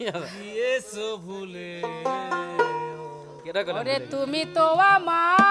গিয়েছো ভুলে কেটা তুমি তো আমার